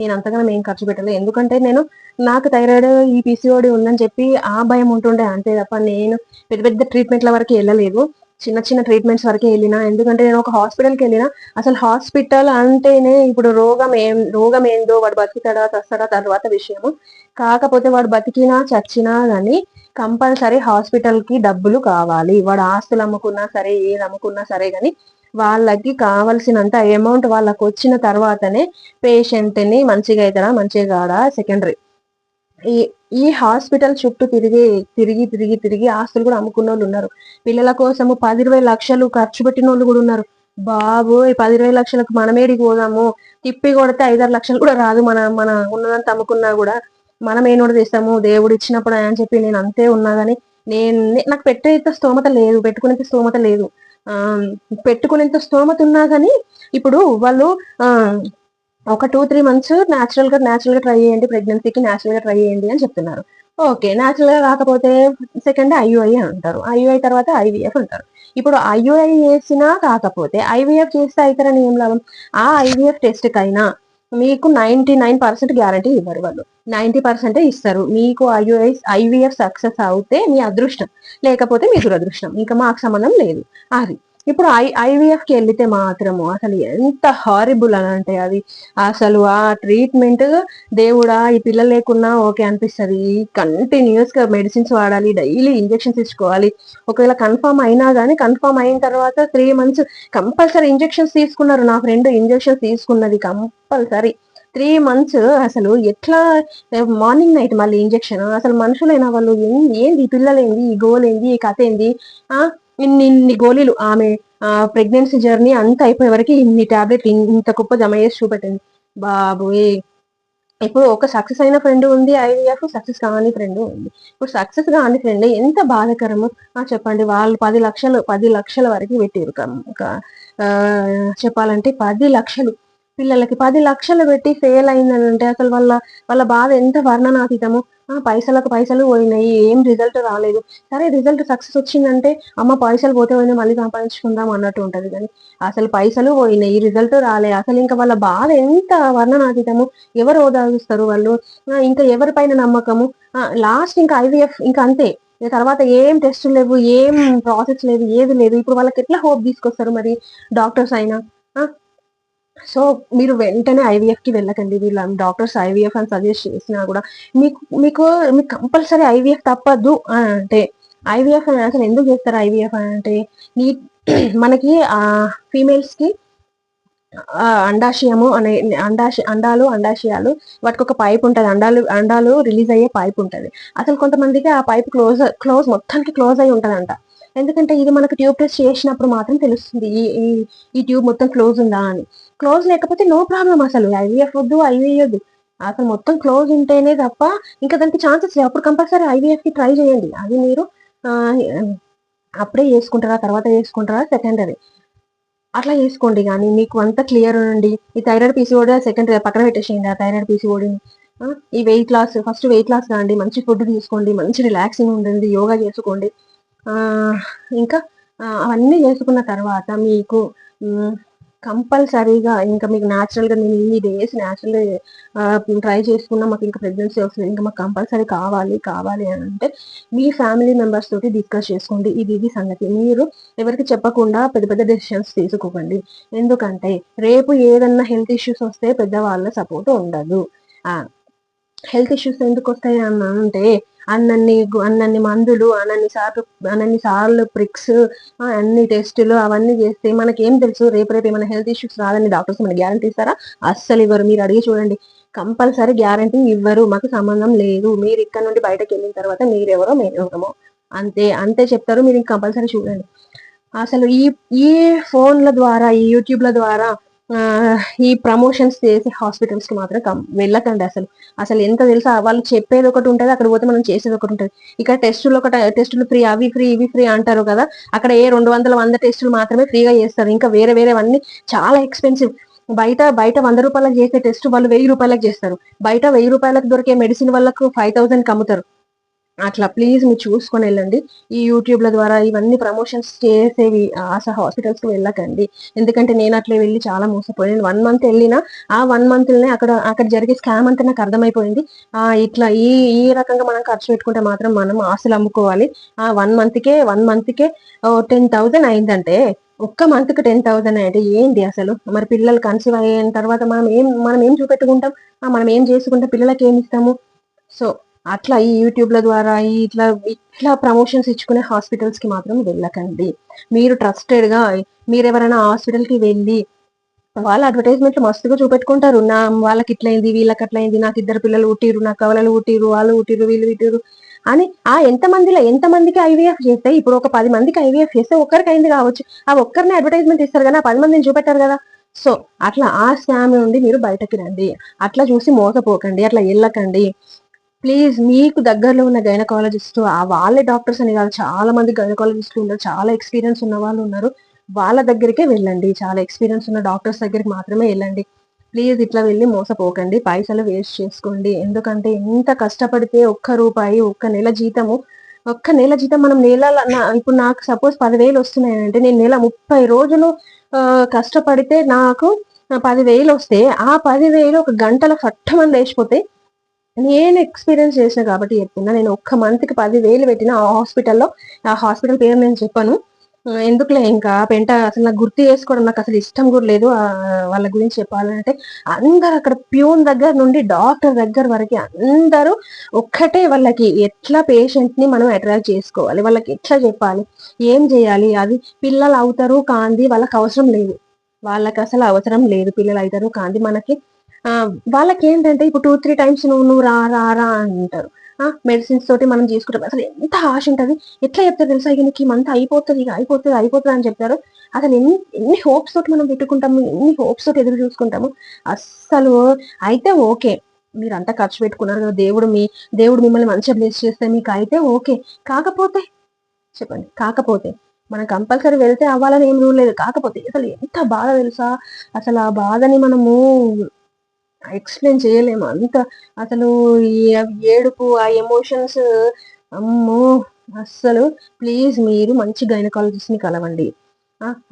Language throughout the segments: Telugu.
నేను అంతగానం ఏం ఖర్చు పెట్టలేదు. ఎందుకంటే నేను నాకు థైరాయిడ్ ఈ పీసీఓడి ఉందని చెప్పి ఆ భయం ఉంటుండే అంతే తప్ప నేను పెద్ద పెద్ద ట్రీట్మెంట్ల వరకు వెళ్ళలేదు. చిన్న చిన్న ట్రీట్మెంట్స్ వరకే వెళ్ళినా. ఎందుకంటే నేను ఒక హాస్పిటల్కి వెళ్ళినా అసలు హాస్పిటల్ అంటేనే ఇప్పుడు రోగం ఏం రోగం ఏందో వాడు బతుకుతాడా చస్తాడా తర్వాత విషయము. కాకపోతే వాడు బతికినా చచ్చినా కానీ కంపల్సరీ హాస్పిటల్కి డబ్బులు కావాలి. వాడు ఆస్తులు అమ్ముకున్నా సరే ఏది అమ్ముకున్నా సరే కానీ వాళ్ళకి కావలసినంత అమౌంట్ వాళ్ళకి వచ్చిన తర్వాతనే పేషెంట్ని మంచిగా అవుతారా మంచిగా కాడా సెకండరీ ఈ ఈ హాస్పిటల్ చుట్టూ తిరిగి తిరిగి తిరిగి తిరిగి ఆస్తులు కూడా అమ్ముకున్న వాళ్ళు ఉన్నారు. పిల్లల కోసము పది ఇరవై లక్షలు ఖర్చు పెట్టిన వాళ్ళు కూడా ఉన్నారు. బాబు ఈ పది ఇరవై లక్షలకు మనమేడికి పోదాము. తిప్పి కొడితే ఐదారు లక్షలు కూడా రాదు మన మన ఉన్నదంత అమ్ముకున్నా కూడా. మనం ఏనోడు తీస్తాము దేవుడు ఇచ్చినప్పుడు అని చెప్పి నేను అంతే ఉన్నా కానీ నేను నాకు పెట్టేంత స్తోమత లేదు పెట్టుకునేంత స్తోమత లేదు. పెట్టుకునేంత స్తోమత ఉన్నా కానీ ఇప్పుడు వాళ్ళు ఒక టూ త్రీ మంత్స్ న్యాచురల్గా న్యాచురల్గా ట్రై చేయండి ప్రెగ్నెన్సీకి న్యాచురల్గా ట్రై చేయండి అని చెప్తున్నారు. ఓకే న్యాచురల్గా రాకపోతే సెకండ్ ఐయుఐ అంటారు. ఐయుఐ తర్వాత ఐవీఎఫ్ అంటారు. ఇప్పుడు ఐయుఐ చేసినా కాకపోతే ఐవీఎఫ్ చేస్తే అవుతారని ఏం లాభం? ఆ ఐవీఎఫ్ టెస్ట్ కైనా మీకు నైన్టీ నైన్ పర్సెంట్ గ్యారంటీ ఇవ్వరు వాళ్ళు. నైన్టీ పర్సెంటే ఇస్తారు. మీకు ఐయుఎస్ ఐవీఎఫ్ సక్సెస్ అవుతే మీ అదృష్టం. లేకపోతే మీ దురదృష్టం. ఇంకా మాకు సంబంధం లేదు. అది. ఇప్పుడు ఐ ఐవిఎఫ్కి వెళ్తే మాత్రము అసలు ఎంత హారిబుల్ అని అంటే అది. అసలు ఆ ట్రీట్మెంట్ దేవుడా ఈ పిల్లలు లేకున్నా ఓకే అనిపిస్తుంది. కంటిన్యూస్గా మెడిసిన్స్ వాడాలి డైలీ ఇంజెక్షన్స్ తీసుకోవాలి. ఒకవేళ కన్ఫర్మ్ అయినా కానీ కన్ఫర్మ్ అయిన తర్వాత త్రీ మంత్స్ కంపల్సరీ ఇంజెక్షన్స్ తీసుకున్నారు. నా ఫ్రెండ్ ఇంజెక్షన్స్ తీసుకున్నది కంపల్సరీ త్రీ మంత్స్ అసలు ఎట్లా మార్నింగ్ నైట్ మళ్ళీ ఇంజెక్షన్ అసలు మనుషులైన వాళ్ళు ఏంది ఈ పిల్లలేంది ఈ గోల్ ఏంది ఈ కథ ఏంది ఆ? ఇన్ని ఇన్ని గోళీలు ఆమె ప్రెగ్నెన్సీ జర్నీ అంతా అయిపోయే వరకు ఇన్ని టాబ్లెట్ ఇంత కుప్ప జమ చేసి చూపెట్టింది. బాబు ఇప్పుడు ఒక సక్సెస్ అయిన ఫ్రెండ్ ఉంది ఐవీఎఫ్ సక్సెస్ కాని ఫ్రెండ్ ఉంది. ఇప్పుడు సక్సెస్ కాని ఫ్రెండ్ ఎంత బాధకరమో. చెప్పండి వాళ్ళు పది లక్షలు పది లక్షల వరకు పెట్టారు చెప్పాలంటే పది లక్షలు. పిల్లలకి పది లక్షలు పెట్టి ఫెయిల్ అయిందని అసలు వాళ్ళ వాళ్ళ బాధ ఎంత వర్ణనాతీతము. పైసలకు పైసలు పోయినాయి ఏం రిజల్ట్ రాలేదు. సరే రిజల్ట్ సక్సెస్ వచ్చిందంటే అమ్మ పైసలు పోతే పోయినా మళ్ళీ సంపాదించుకుందాం అన్నట్టు ఉంటది కానీ అసలు పైసలు పోయినాయి రిజల్ట్ రాలే. అసలు ఇంకా వాళ్ళ బాధ ఎంత వర్ణనాతీతము. ఎవరు ఓదాగిస్తారు వాళ్ళు? ఇంకా ఎవరిపైన నమ్మకము? లాస్ట్ ఇంకా ఐవీఎఫ్ ఇంకా అంతే. తర్వాత ఏం టెస్ట్ లేవు ఏం ప్రాసెస్ లేదు ఏది లేదు. ఇప్పుడు వాళ్ళకి ఎట్లా హోప్ తీసుకొస్తారు మరి డాక్టర్స్ అయినా? సో మీరు వెంటనే ఐవీఎఫ్కి వెళ్ళకండి వీళ్ళు డాక్టర్స్ ఐవీఎఫ్ అని సజెస్ట్ చేసినా కూడా మీకు మీకు మీకు కంపల్సరీ ఐవీఎఫ్ తప్పదు అని అంటే ఐవీఎఫ్ అని అసలు ఎందుకు చేస్తారు ఐవీఎఫ్ అని అంటే నీ మనకి ఆ ఫీమేల్స్కి అండాశయము అనే అండాశ అండాలు అండాశయాలు వాటికి ఒక పైప్ ఉంటుంది అండాలు అండాలు రిలీజ్ అయ్యే పైప్ ఉంటుంది. అసలు కొంతమందికి ఆ పైప్ క్లోజ్ క్లోజ్ మొత్తానికి క్లోజ్ అయి ఉంటుందంట. ఎందుకంటే ఇది మనకు ట్యూబ్ టెస్ట్ చేసినప్పుడు మాత్రం తెలుస్తుంది ఈ ఈ ట్యూబ్ మొత్తం క్లోజ్ ఉందా అని. క్లోజ్ లేకపోతే నో ప్రాబ్లం అసలు. ఐవీఎఫ్ వద్దు ఐవీఎఫ్ అసలు మొత్తం క్లోజ్ ఉంటేనే తప్ప ఇంకా దానికి ఛాన్సెస్ అప్పుడు కంపల్సరీ ఐవీఎఫ్కి ట్రై చేయండి. అది మీరు అప్పుడే చేసుకుంటారా తర్వాత చేసుకుంటారా సెకండరీ. అట్లా చేసుకోండి కానీ మీకు అంత క్లియర్ ఉండండి. ఈ థైరాయిడ్ పీసీఓడి సెకండ్ పక్కన పెట్టేసేయండి. ఆ థైరాయిడ్ పీసీఓడిని ఈ weight loss first weight loss కాండి. మంచి ఫుడ్ తీసుకోండి మంచి రిలాక్సింగ్ ఉండండి యోగా చేసుకోండి. ఇంకా అవన్నీ చేసుకున్న తర్వాత మీకు కంపల్సరీగా ఇంకా మీకు న్యాచురల్గా నేను ఇన్ని డేస్ న్యాచురల్ ట్రై చేసుకున్నా మాకు ఇంకా ప్రెగ్నెన్సీ వస్తుంది ఇంకా మాకు కంపల్సరీ కావాలి కావాలి అని అంటే మీ ఫ్యామిలీ మెంబర్స్ తోటి డిస్కస్ చేసుకోండి. ఇది ఇది సంగతి. మీరు ఎవరికి చెప్పకుండా పెద్ద పెద్ద డెసిషన్స్ తీసుకోకండి. ఎందుకంటే రేపు ఏదన్నా హెల్త్ ఇష్యూస్ వస్తే పెద్దవాళ్ళ సపోర్ట్ ఉండదు. హెల్త్ ఇష్యూస్ ఎందుకు వస్తాయి అన్న అంటే అన్నన్ని అన్నన్ని మందులు అన్నన్ని సార్లు అన్నన్ని సార్లు ప్రిక్స్ అన్ని టెస్టులు అవన్నీ చేస్తే మనకి ఏం తెలుసు? రేపు రేపు ఏమైనా హెల్త్ ఇష్యూస్ రాదని డాక్టర్స్ మనకి గ్యారంటీ ఇస్తారా? అస్సలు ఇవ్వరు. మీరు అడిగి చూడండి. కంపల్సరీ గ్యారంటీ ఇవ్వరు. మాకు సంబంధం లేదు. మీరు ఇక్కడ నుండి బయటకు వెళ్ళిన తర్వాత మీరెవరో మేమెవరమో. అంతే అంతే చెప్తారు. మీరు కంపల్సరీ చూడండి. అసలు ఈ ఈ ఫోన్ల ద్వారా ఈ యూట్యూబ్ల ద్వారా ఈ ప్రమోషన్స్ చేసే హాస్పిటల్స్కి మాత్రం వెళ్ళకండి అసలు. అసలు ఎంత తెలుసా వాళ్ళు చెప్పేది ఒకటి ఉంటుంది అక్కడ పోతే మనం చేసేది ఒకటి ఉంటుంది. ఇక్కడ టెస్టులు ఒక టెస్టులు ఫ్రీ అవి ఫ్రీ ఇవి ఫ్రీ అంటారు కదా అక్కడ ఏ రెండు వందల వంద టెస్టులు మాత్రమే ఫ్రీగా చేస్తారు. ఇంకా వేరే వేరేవన్నీ చాలా ఎక్స్పెన్సివ్ బయట బయట వంద రూపాయలకు చేసే టెస్ట్ వాళ్ళు వెయ్యి రూపాయలకు చేస్తారు. బయట వెయ్యి రూపాయలకు దొరికే మెడిసిన్ వాళ్ళకు ఫైవ్ థౌసండ్ అమ్ముతారు. అట్లా ప్లీజ్ మీరు చూసుకొని వెళ్ళండి. ఈ యూట్యూబ్ల ద్వారా ఇవన్నీ ప్రమోషన్స్ చేసేవి ఆశా హాస్పిటల్స్కి వెళ్ళకండి. ఎందుకంటే నేను అట్లా వెళ్ళి చాలా మోసపోయాను. వన్ మంత్ వెళ్ళిన ఆ వన్ మంత్లోనే అక్కడ అక్కడ జరిగే స్కామ్ అంతా నాకు అర్థమైపోయింది. ఆ ఇట్లా ఈ ఈ రకంగా మనం ఖర్చు పెట్టుకుంటే మాత్రం మనం ఆశలు అమ్ముకోవాలి. ఆ వన్ మంత్కే వన్ మంత్కే టెన్ థౌజండ్ అయిందంటే ఒక్క మంత్కి టెన్ థౌసండ్ అంటే ఏంటి అసలు? మరి పిల్లలు కన్సీవ్ అయిన తర్వాత మనం ఏం మనం ఏం చూపెట్టుకుంటాం? మనం ఏం చేసుకుంటాం? పిల్లలకి ఏమి ఇస్తాము? సో అట్లా ఈ యూట్యూబ్ల ద్వారా ఈ ఇట్లా ఇట్లా ప్రమోషన్స్ ఇచ్చుకునే హాస్పిటల్స్కి మాత్రం వెళ్ళకండి. మీరు ట్రస్టెడ్గా మీరు ఎవరైనా హాస్పిటల్కి వెళ్ళి వాళ్ళ అడ్వర్టైజ్మెంట్లు మస్తుగా చూపెట్టుకుంటారు. నా వాళ్ళకి ఇట్లయింది వీళ్ళకి అట్లయింది నాకు ఇద్దరు పిల్లలు ఉట్టిరు నా కవలలు ఉట్టిరు వాళ్ళు ఉట్టిరు వీళ్ళు ఉట్టిరు అని ఆ ఎంత మందిలో ఎంత మందికి ఐవీఎఫ్ చేస్తే ఇప్పుడు ఒక పది మందికి ఐవీఎఫ్ చేస్తే ఒక్కరికి అయింది కావచ్చు. ఆ ఒక్కరిని అడ్వర్టైజ్మెంట్ ఇస్తారు కదా పది మందిని చూపెట్టారు కదా. సో అట్లా ఆ స్కామ్ నుండి మీరు బయటకి రండి. అట్లా చూసి మోసపోకండి అట్లా వెళ్ళకండి. ప్లీజ్ మీకు దగ్గరలో ఉన్న గైనకాలజిస్ట్ ఆ వాళ్ళే డాక్టర్స్ అని కాదు చాలా మంది గైనకాలజిస్టులు ఉన్నారు చాలా ఎక్స్పీరియన్స్ ఉన్న వాళ్ళు ఉన్నారు. వాళ్ళ దగ్గరికే వెళ్ళండి చాలా ఎక్స్పీరియన్స్ ఉన్న డాక్టర్స్ దగ్గరికి మాత్రమే వెళ్ళండి. ప్లీజ్ ఇట్లా వెళ్ళి మోసపోకండి పైసలు వేస్ట్ చేసుకోండి. ఎందుకంటే ఎంత కష్టపడితే ఒక్క రూపాయి ఒక్క నెల జీతము ఒక్క నెల జీతం మనం నెల ఇప్పుడు నాకు సపోజ్ పదివేలు వస్తున్నాయంటే నేను నెల ముప్పై రోజులు కష్టపడితే నాకు పదివేలు వస్తే ఆ పదివేలు ఒక గంటల ఫట్టమని లేచిపోతే నేను ఎక్స్పీరియన్స్ చేసిన కాబట్టి చెప్తున్నా. నేను ఒక్క మంత్కి పదివేలు పెట్టిన ఆ హాస్పిటల్లో ఆ హాస్పిటల్ పేరు నేను చెప్పాను. ఎందుకులే ఇంకా? పెంట అసలు నాకు గుర్తు చేసుకోవడం నాకు అసలు ఇష్టం కూడా లేదు. వాళ్ళ గురించి చెప్పాలంటే అందరు అక్కడ ప్యూన్ దగ్గర నుండి డాక్టర్ దగ్గర వరకు అందరూ ఒక్కటే వాళ్ళకి ఎట్లా పేషెంట్ని మనం అట్రాక్ట్ చేసుకోవాలి? వాళ్ళకి ఎట్లా చెప్పాలి? ఏం చేయాలి? అది పిల్లలు అవుతారు కాంది వాళ్ళకి అవసరం లేదు. వాళ్ళకి అసలు అవసరం లేదు. పిల్లలు అవుతారు కాంది మనకి వాళ్ళకి ఏంటంటే ఇప్పుడు టూ త్రీ టైమ్స్ నువ్వు నువ్వు రా రా రా అంటారు. మెడిసిన్స్ తోటి మనం చేసుకుంటాం. అసలు ఎంత ఆశ ఉంటుంది. ఎట్లా చెప్తారు తెలుసా? ఇక నీకు మంత్ అయిపోతుంది ఇక అయిపోతుంది అయిపోతుంది అని చెప్తారు. అసలు ఎన్ని ఎన్ని హోప్స్ తోటి మనం పెట్టుకుంటాము ఎన్ని హోప్స్ తోటి ఎదురు చూసుకుంటాము. అస్సలు అయితే ఓకే. మీరు అంతా ఖర్చు పెట్టుకున్నారు కదా దేవుడు మీ దేవుడు మిమ్మల్ని మంచిగా బ్లెస్ చేస్తే మీకు అయితే ఓకే. కాకపోతే చెప్పండి కాకపోతే మనం కంపల్సరీ వెళ్తే అవ్వాలని ఏం రూల్ లేదు. కాకపోతే అసలు ఎంత బాధ తెలుసా? అసలు ఆ బాధని మనము ఎక్స్ప్లెయిన్ చేయలేము. అంత అసలు ఏడుపు ఆ ఎమోషన్స్ అమ్మో! అస్సలు ప్లీజ్ మీరు మంచి గైనకాలజిస్ట్ని కలవండి.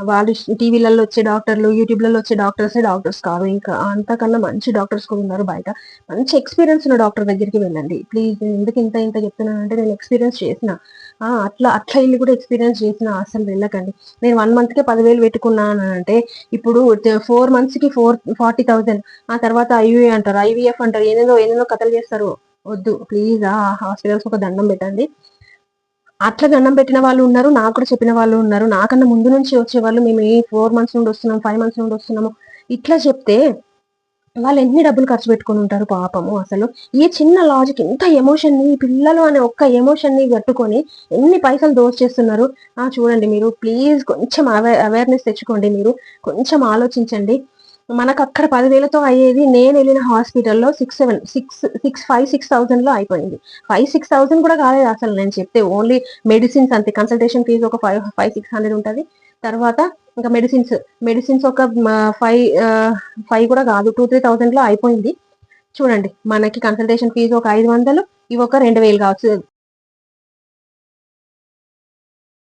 వాళ్ళు టీవీలలో వచ్చే డాక్టర్లు యూట్యూబ్లలో వచ్చే డాక్టర్స్ డాక్టర్స్ కాదు ఇంకా అంతకన్నా మంచి డాక్టర్స్ కూడా ఉన్నారు బయట. మంచి ఎక్స్పీరియన్స్ ఉన్న డాక్టర్ దగ్గరికి వెళ్ళండి. ప్లీజ్ ఎందుకు ఇంత ఇంత చెప్తున్నానంటే నేను ఎక్స్పీరియన్స్ చేసిన. అట్లా అట్లా ఇల్లు కూడా ఎక్స్పీరియన్స్ చేసిన అసలు వెళ్ళకండి. నేను వన్ మంత్ కే పదివేలు పెట్టుకున్నాను అంటే ఇప్పుడు ఫోర్ మంత్స్కి ఫోర్ ఫార్టీ థౌసండ్ ఆ తర్వాత ఐవీ అంటారు. ఐవీఎఫ్ అంటారు. ఏదేదో ఏదేదో కథలు చేస్తారు. వద్దు ప్లీజ్ ఆ హాస్పిటల్స్ ఒక దండం పెట్టండి. అట్లా దండం పెట్టిన వాళ్ళు ఉన్నారు నాకు కూడా చెప్పిన వాళ్ళు ఉన్నారు. నాకన్నా ముందు నుంచి వచ్చే వాళ్ళు మేము ఈ ఫోర్ మంత్స్ నుండి వస్తున్నాం ఫైవ్ మంత్స్ నుండి వస్తున్నాము. ఇట్లా చెప్తే వాళ్ళు ఎన్ని డబ్బులు ఖర్చు పెట్టుకుని ఉంటారు పాపము అసలు? ఈ చిన్న లాజిక్ ఇంత ఎమోషన్ని పిల్లలు అనే ఒక్క ఎమోషన్ని కట్టుకొని ఎన్ని పైసలు దోచేస్తున్నారు ఆ చూడండి మీరు. ప్లీజ్ కొంచెం అవే అవేర్నెస్ తెచ్చుకోండి మీరు. కొంచెం ఆలోచించండి. మనకు అక్కడ పదివేలతో అయ్యేది నేను వెళ్ళిన హాస్పిటల్లో six seven six six five six థౌసండ్లో అయిపోయింది. ఫైవ్ సిక్స్ థౌసండ్ కూడా కాలేదు అసలు నేను చెప్తే. ఓన్లీ మెడిసిన్స్ అంతే. కన్సల్టేషన్ ఫీజు ఒక ఫైవ్ ఫైవ్ సిక్స్ హండ్రెడ్ ఉంటుంది. తర్వాత ఇంకా మెడిసిన్స్ మెడిసిన్స్ ఒక ఫైవ్ ఫైవ్ కూడా కాదు టూ త్రీ థౌసండ్లో అయిపోయింది. చూడండి మనకి కన్సల్టేషన్ ఫీజు ఒక ఐదు వందలు ఇవి ఒక రెండు వేలు కావచ్చు.